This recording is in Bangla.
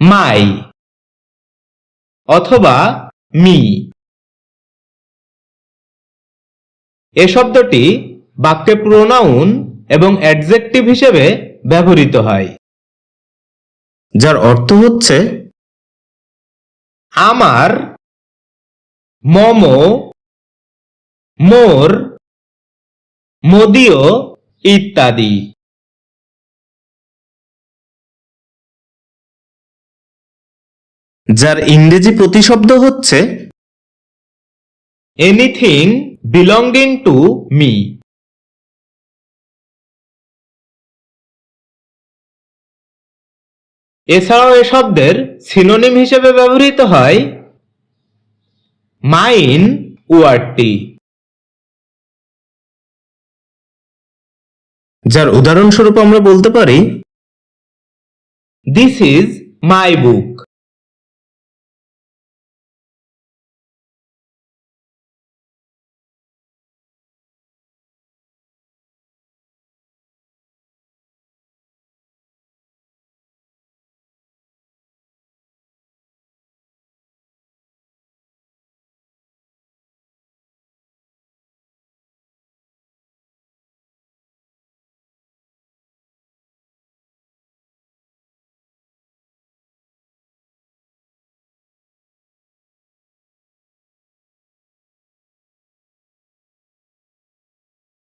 মাই অথবা মি। এ শব্দটি বাক্যে প্রোনাউন এবং অ্যাডজেক্টিভ হিসেবে ব্যবহৃত হয়। যার অর্থ হচ্ছে আমার মম মোর মদীয় ইত্যাদি। যার ইংরেজি প্রতিশব্দ হচ্ছে এনিথিং বিলঙ্গিং টু মি এছাড়াও এ শব্দের সিনোনিম হিসেবে ব্যবহৃত হয় মাইন ওয়ার্ডটি যার উদাহরণস্বরূপ আমরা বলতে পারি দিস ইজ মাই বুক